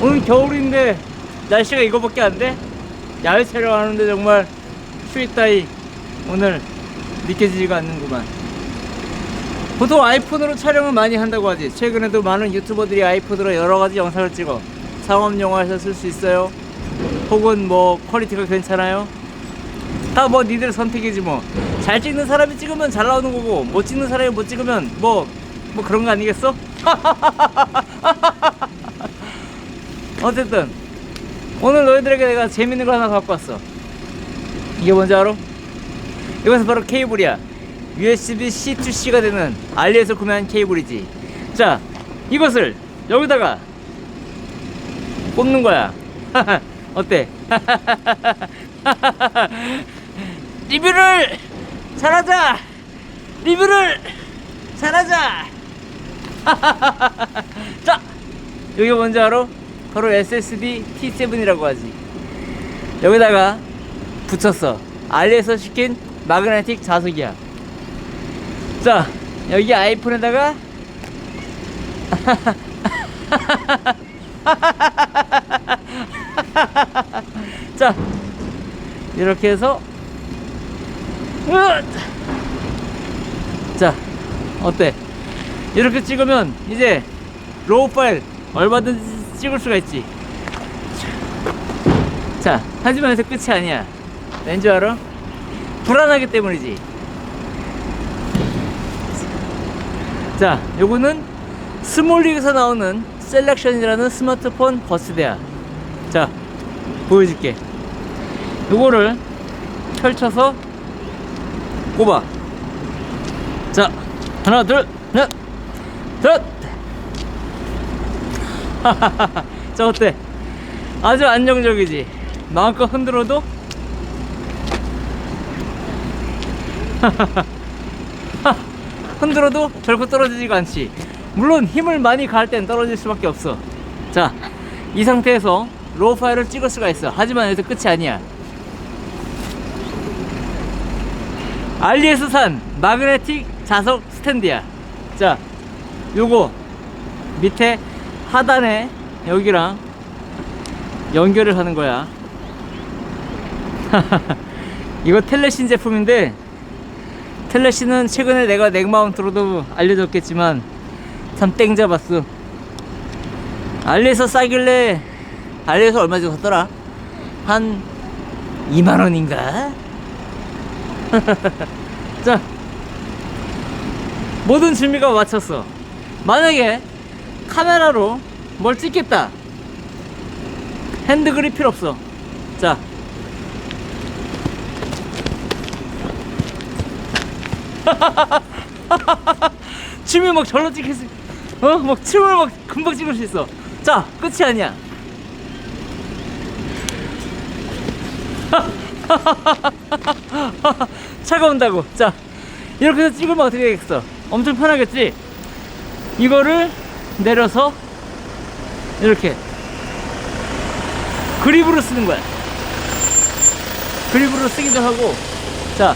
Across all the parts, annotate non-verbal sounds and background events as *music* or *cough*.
오늘 겨울인데 날씨가 이거밖에 안 돼? 야외 촬영하는데 정말 추위 따위 오늘 느껴지지가 않는구만. 보통 아이폰으로 촬영을 많이 한다고 하지. 최근에도 많은 유튜버들이 아이폰으로 여러 가지 영상을 찍어 상업 영화에서 쓸 수 있어요. 혹은 뭐 퀄리티가 괜찮아요. 다 뭐 니들 선택이지 뭐. 잘 찍는 사람이 찍으면 잘 나오는 거고 못 찍는 사람이 못 찍으면 뭐뭐 그런 거 아니겠어? *laughs* 어쨌든 오늘 너희들에게 내가 재밌는 거 하나 갖고 왔어. 이게 뭔지 알아? 이것은 바로 케이블이야. USB C2C가 되는 알리에서 구매한 케이블이지. 자, 이것을 여기다가 꽂는 거야. *laughs* 어때? *laughs* 리뷰를 잘하자. 리뷰를 잘하자. *laughs* 자, 여기 뭔지 알아? 바로 SSD T7이라고 하지. 여기다가 붙였어. 알리에서 시킨 마그네틱 자석이야. 자, 여기 아이폰에다가 *laughs* 자, 이렇게 해서! 자, 어때? 이렇게 찍으면 이제 로우 파일 얼마든지 찍을 수가 있지. 자, 하지만 여기서 끝이 아니야. 왠지 알아? 불안하기 때문이지. 자, 요거는 스몰릭에서 나오는 셀렉션이라는 스마트폰 버스대야. 자, 보여줄게. 요거를 펼쳐서 꼽아. 자, 하나, 둘, 넷, 셋. 자, 어때? 아주 안정적이지? 마음껏 흔들어도 *laughs* 흔들어도 결코 떨어지지가 않지. 물론 힘을 많이 가할 땐 떨어질 수밖에 없어. 자, 이 상태에서 로우 파일을 찍을 수가 있어. 하지만 여기서 끝이 아니야. 알리에서 산 마그네틱 자석 스탠드야. 자, 요거 밑에 하단에 여기랑 연결을 하는 거야. *laughs* 이거 텔레신 제품인데 텔레신은 최근에 내가 넥마운트로도 알려줬겠지만 참 땡 잡았어. 알리에서 싸길래 알리에서 얼마 주고 샀더라? 한 2만 원인가? *laughs* 자, 모든 준비가 마쳤어. 만약에 카메라로 뭘 찍겠다. 핸드그립 필요 없어. 자. *laughs* 춤이 막 절로 찍힐 수, 어? 막 춤을 막 금방 찍을 수 있어. 자, 끝이 아니야. *laughs* 차가 온다고. 자, 이렇게 해서 찍으면 어떻게 되겠어? 엄청 편하겠지? 이거를 내려서 이렇게 그립으로 쓰는 거야. 그립으로 쓰기도 하고, 자.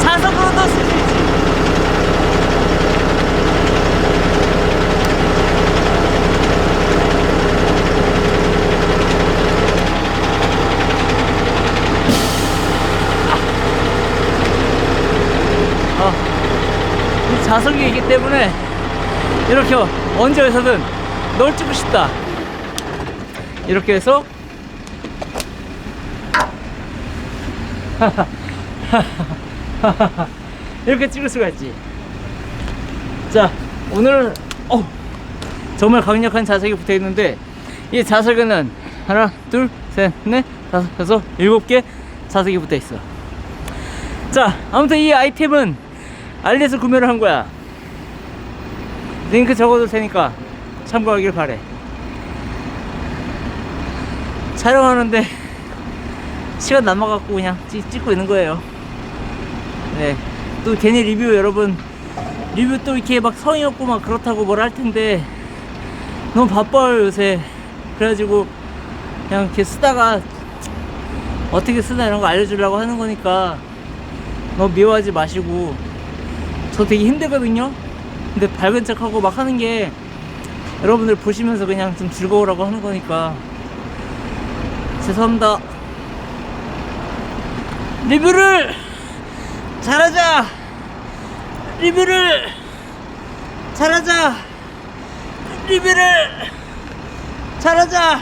자석으로도 쓸 수 있지. 어, 이 자석이 있기 때문에 이렇게 언제 어디서든 널 찍고 싶다. 이렇게 해서 *laughs* 이렇게 찍을 수가 있지. 자, 오늘 어, 정말 강력한 자석이 붙어 있는데 이 자석에는 하나, 둘, 셋, 넷, 다섯, 여섯, 일곱 개 자석이 붙어 있어. 자, 아무튼 이 아이템은 알리에서 구매를 한 거야. 링크 적어둘 테니까 참고하길 바래. 촬영하는데 *laughs* 시간 남아갖고 그냥 찍, 찍고 있는 거예요. 네. 또 괜히 리뷰 여러분 리뷰 또 이렇게 막 성의 없고 막 그렇다고 뭘 할 텐데 너무 바빠요 요새. 그래가지고 그냥 이렇게 쓰다가 어떻게 쓰나 이런 거 알려주려고 하는 거니까 너무 미워하지 마시고 저 되게 힘들거든요. 근데 밝은 척하고 막 하는 게 여러분들 보시면서 그냥 좀 즐거우라고 하는 거니까. 죄송합니다. 리뷰를 잘하자! 리뷰를 잘하자! 리뷰를 잘하자